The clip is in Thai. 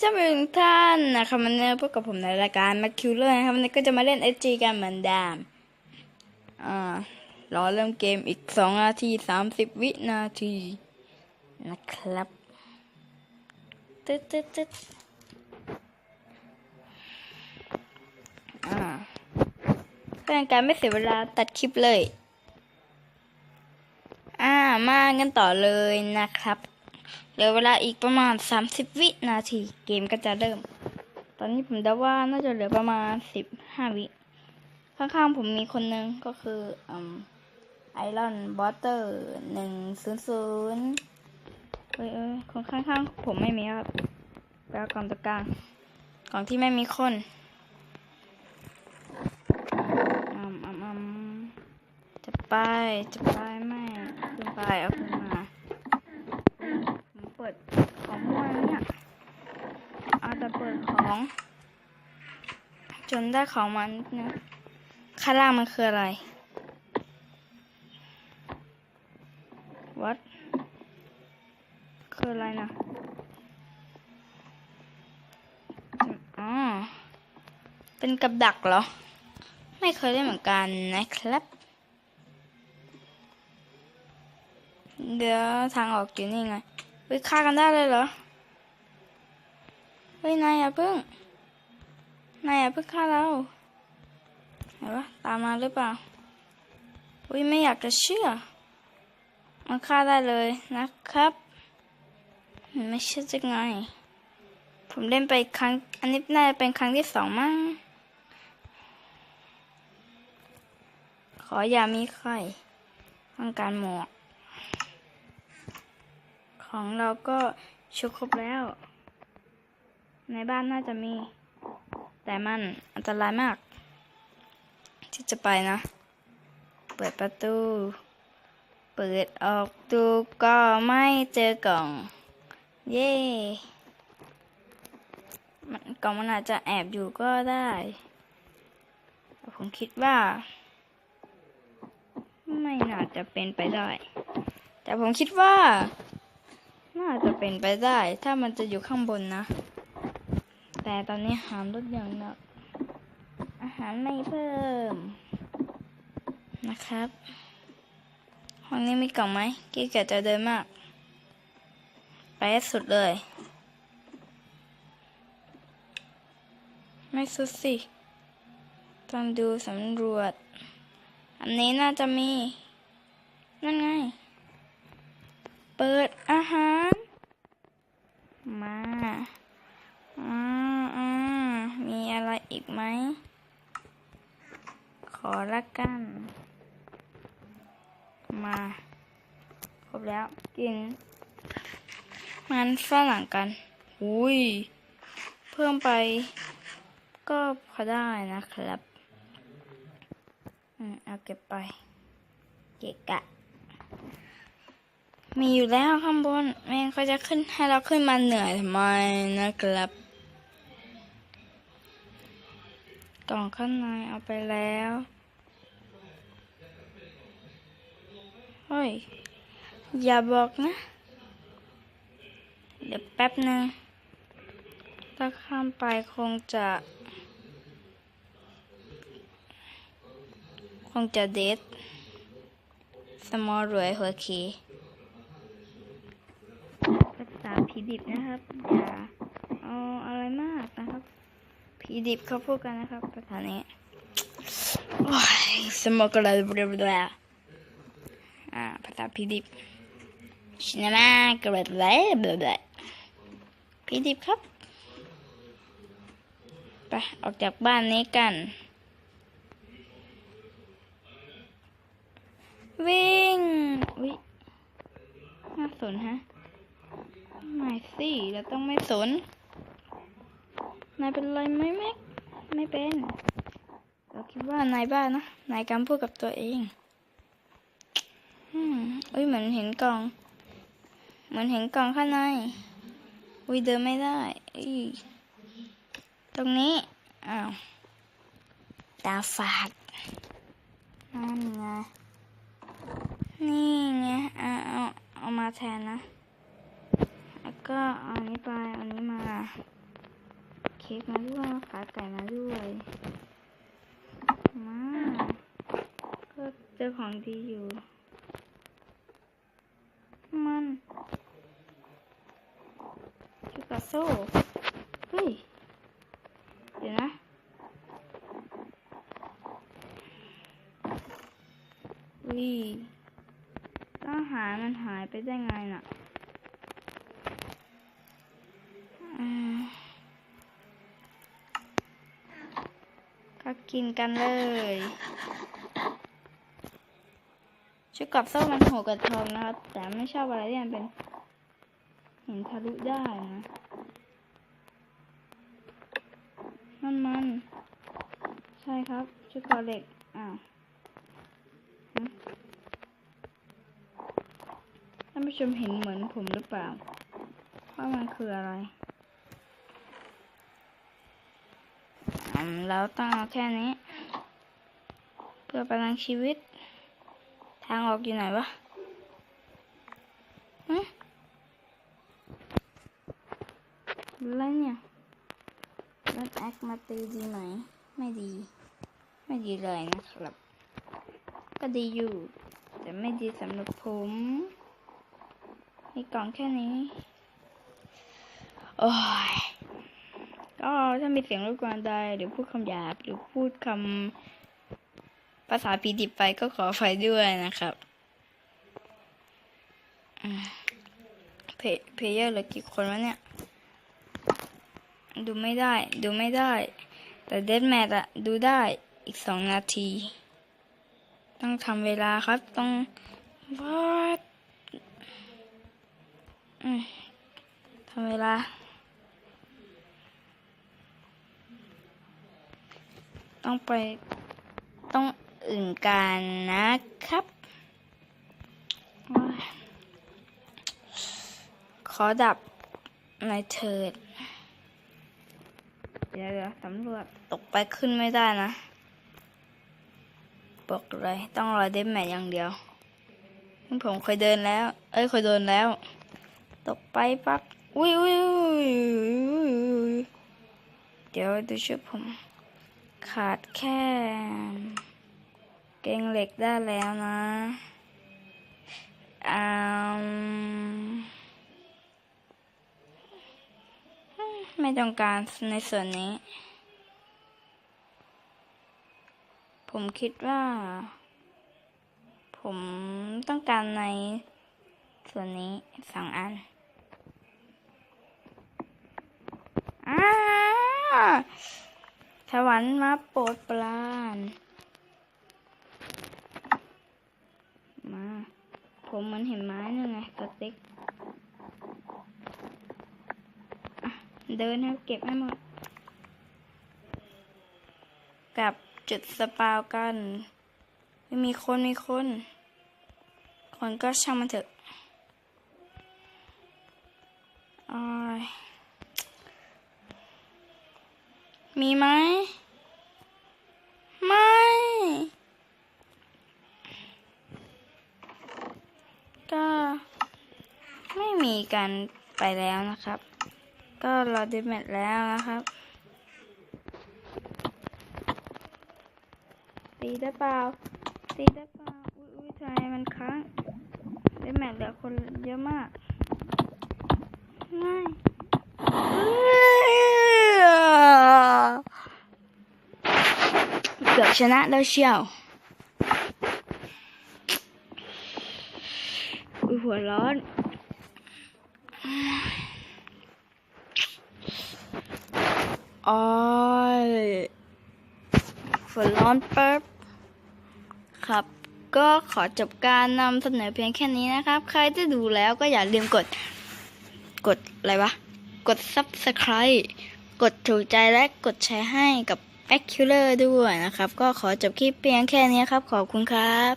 ท่านผู้ชมท่านนะครับวันนี้พบกับผมในรายการมาคิวเลอร์นะครับวันนี้ก็จะมาเล่น SG กันเหมือนเดิมอ่ารอเริ่มเกมอีกสองนาทีสามสิบวินาทีนะครับตึ๊ดตึ๊ดตึ๊ดอ่าเพื่อการไม่เสียเวลาตัดคลิปเลย อ่ามากันต่อเลยนะครับ เหลือเวลาอีกประมาณ 30 วินาที เกมก็จะเริ่ม ตอนนี้ผมเดาว่าน่าจะเหลือประมาณ 15 วิ ข้างๆผมมีคนหนึ่งก็คือไอรอนบอสเตอร์หนึ่งศูนย์ศูนย์เอ้ยเอ้ยคนข้างๆ ผมไม่มีครับแปลกล่องตะกางกล่องที่ไม่มีคนอืมอืมอืมจะไป จะไปไม่ขึ้นไปเอาขึ้นมา ดของมั่วเนี่ยเอาแต่เปิดของ จนได้ของมันนะข้างล่างมันคืออะไรวัดคืออะไรนะอ๋อเป็นกับดักเหรอ ไม่เคยได้เหมือนกันนะครับ เดี๋ยวทางออกอยู่นี่ไง เฮ้ยฆ่ากันได้เลยเหรอ เฮ้ย นายอย่าเพิ่ง นายอย่าเพิ่งฆ่าเราเห็นปะตามมาหรือเปล่าเฮ้ยไม่อยากจะเชื่อ มันฆ่าได้เลยนะครับไม่เชื่อจะไง ผมเล่นไปครั้ง อันนี้น่าจะเป็นครั้งที่สองมั้ง ขออย่ามีใครต้องการหมวก ของเราก็ชุดครบแล้ว ในบ้านน่าจะมี แต่มันอันตรายมาก ที่จะไปนะ เปิดประตู เปิดออกดูก็ไม่เจอกล่อง เย่มันกล่องมันอาจจะแอบอยู่ก็ได้แต่ผมคิดว่า ไม่น่าจะเป็นไปได้ แต่ผมคิดว่า น่าจะเป็นไปได้ ถ้ามันจะอยู่ข้างบนนะ แต่ตอนนี้หารลดอย่างหนัก อาหารไม่เพิ่ม นะครับ ห้องนี้มีกล่องไหมกี้เกียจจะเดินมาก ไปสุดเลย ไม่สุดสิต้องดูสำรวจ อันนี้น่าจะมี นั่นไง เปิดอาหาร มาอ่าอ่ามีอะไรอีกไหม ขอละกัน มาครบแล้ว กิน มันฝรั่งกัน อุ้ย เพิ่มไป ก็พอได้นะครับ อืม เอาเก็บไป เกะกะ มีอยู่แล้วข้างบนแม่งเขาจะขึ้นให้เราขึ้นมาเหนื่อยทำไมนะครับ กล่องข้างในเอาไปแล้วเฮ้ย อย่าบอกนะ เดี๋ยวแป๊บนึงถ้าข้ามไปคงจะ คงจะเดทสมอรวยหัวคี รักษา ผีดิบนะครับอย่าเอาอะไรมากนะครับ ผีดิบเขาพูดกันนะครับภาษานี้ยสมองกระไรบลาบลาอ่าภาษาผีดิบชินามากระไรบลาบลาผีดิบครับไปออกจากบ้านนี้กัน วิ่งวิน่าสนฮะ ไม่สิเราต้องไม่สน นายเป็นไรไหมแม็ก ไม่เป็น เราคิดว่านายบ้านะ นายกำพูดกับตัวเองอืมอุ้ยเหมือนเห็นกล่อง เหมือนเห็นกล่องข้างใน อุ้ยเดินไม่ได้อุ้ตรงนี้ อ้าว ตาฝาด นั่นไง นี่ไง เอาเอาเอามาแทนนะ ก็อันนี้ไปอันนี้มา เค้กมาด้วยขาไก่มาด้วยมาก็เจอของดีอยู่ มันชูกาโซ่เฮ้ย เดี๋ยวนะวิต้องหามันหายไปได้ไงน่ะ กินกันเลยชุดกับโซ่มันหัวกระทองนะครับ แต่ไม่ชอบอะไรที่มันเป็น เห็นทะลุได้นะนั่นมัน ใช่ครับ ชุดเกอเหล็ก อ้าวท่านผู้ชมเห็นเหมือนผมหรือเปล่า ว่ามันคืออะไร อืมแล้วต้องเอาแค่นี้ เพื่อประทังชีวิต ทางออกอยู่ไหนวะฮะอะไรเนี่ยรถแอคมาตีดีไหม ไม่ดี ไม่ดีเลยนะครับ ก็ดีอยู่ แต่ไม่ดีสำหรับผมมีกล่องแค่นี้ โอ้ย ก็ถ้ามีเสียงรบกวนใดหรือพูดคำหยาบ หรือพูดคำภาษาผีดิบไปก็ขออภัยด้วยนะครับเพเพเยอร์เหลือกี่คนวะเนี่ย ดูไม่ได้ ดูไม่ได้ แต่เดดแมทอะดูได้อีกสองนาที ต้องทำเวลาครับต้องวัดทำเวลา ต้องไปต้องอื่นการนะครับ ขอดับในอยเถิด เดี๋ยวเดี๋ยวสำรวจตกไปขึ้นไม่ได้นะ บอกเลย ต้องรอเดมแมทอย่างเดียว ผมเคยเดินแล้ว เอ้ยเคยเดินแล้ว ตกไปปั๊บอุ้ยอุ้ยอุ้ยอุ้ยเดี๋ยวดูชุดผม ขาดแค่ เกงเหล็กได้แล้วนะอืมไม่ต้องการในส่วนนี้ ผมคิดว่า ผมต้องการในส่วนนี้สองอันอ่า สวรรค์มาโปรดปราน มา ผมมันเห็นไม้นึงไงสติ๊กเดินให้เก็บให้หมด กับจุดสปาวกันไม่มีคนมีคน คนก็ช่างมันเถอะออย มีไหม ไม่ ก็ไม่มีกันไปแล้วนะครับ ก็รอดิแมทแล้วนะครับ ตีได้เปล่า ตีได้เปล่า อุ้ยอุ้ยทำไมมันค้างดิแมทเหลือคนเยอะมาก ไม่เกือบชนะแล้วเชียวหัวร้อนโอ้ยหัวร้อนแป๊บครับ ก็ขอจบการนำเสนอเพียงแค่นี้นะครับ ใครที่ดูแล้วก็อย่าลืมกด กดอะไรวะ กด subscribe กดถูกใจและกดแชร์ให้กับ แอคคิวเลอร์ด้วยนะครับ ก็ขอจบคลิปเพียงแค่นี้ครับ ขอบคุณครับ